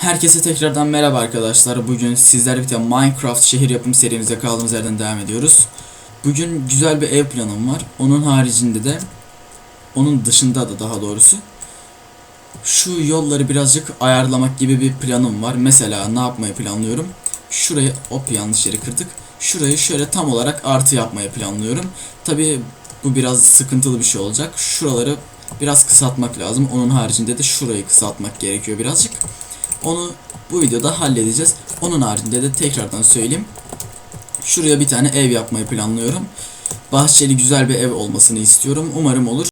Herkese tekrardan merhaba arkadaşlar. Bugün sizler birlikte Minecraft şehir yapım serimize kaldığımız yerden devam ediyoruz. Bugün güzel bir ev planım var. Onun haricinde de onun dışında da daha doğrusu şu yolları birazcık ayarlamak gibi bir planım var. Mesela ne yapmayı planlıyorum? Şurayı hop yanlış yeri kırdık. Şurayı şöyle tam olarak artı yapmayı planlıyorum. Tabi bu biraz sıkıntılı bir şey olacak. Şuraları biraz kısaltmak lazım. Onun haricinde de şurayı kısaltmak gerekiyor birazcık. Onu bu videoda halledeceğiz. Onun haricinde de tekrardan söyleyeyim. Şuraya bir tane ev yapmayı planlıyorum. Bahçeli güzel bir ev olmasını istiyorum. Umarım olur.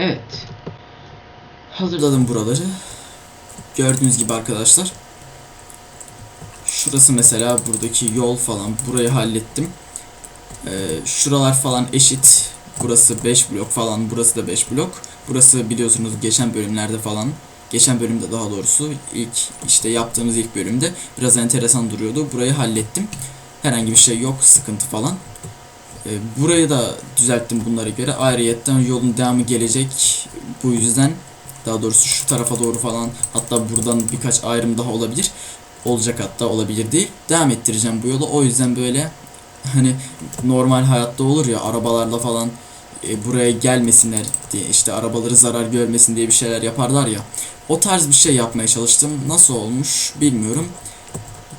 Evet. Hazırladım buraları. Gördüğünüz gibi arkadaşlar. Şurası mesela buradaki yol falan burayı hallettim. Ee, şuralar falan eşit. Burası 5 blok falan, burası da 5 blok. Burası biliyorsunuz geçen bölümlerde falan, geçen bölümde daha doğrusu ilk işte yaptığımız ilk bölümde biraz enteresan duruyordu. Burayı hallettim. Herhangi bir şey yok, sıkıntı falan. Ee, burayı da düzelttim bunlara göre. Ayrıyetten yolun devamı gelecek. Bu yüzden daha doğrusu şu tarafa doğru falan hatta buradan birkaç ayrım daha olabilir. Olacak hatta olabilir değil. Devam ettireceğim bu yolu. O yüzden böyle hani normal hayatta olur ya arabalarla falan e, buraya gelmesinler diye işte arabaları zarar görmesin diye bir şeyler yaparlar ya. O tarz bir şey yapmaya çalıştım. Nasıl olmuş bilmiyorum.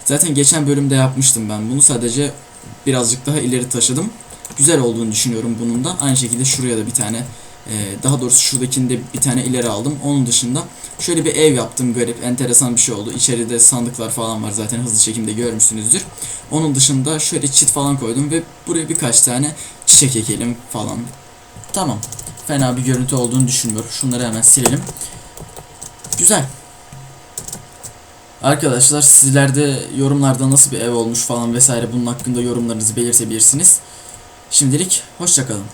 Zaten geçen bölümde yapmıştım ben bunu. Sadece birazcık daha ileri taşıdım. Güzel olduğunu düşünüyorum bunun da. Aynı şekilde şuraya da bir tane e, daha doğrusu şuradakini de bir tane ileri aldım. Onun dışında şöyle bir ev yaptım garip enteresan bir şey oldu. İçeride sandıklar falan var zaten hızlı çekimde görmüşsünüzdür. Onun dışında şöyle çit falan koydum ve buraya birkaç tane çiçek ekelim falan. Tamam. Fena bir görüntü olduğunu düşünmüyorum. Şunları hemen silelim. Güzel. Arkadaşlar sizlerde yorumlarda nasıl bir ev olmuş falan vesaire bunun hakkında yorumlarınızı belirtebilirsiniz. Şimdilik hoşçakalın.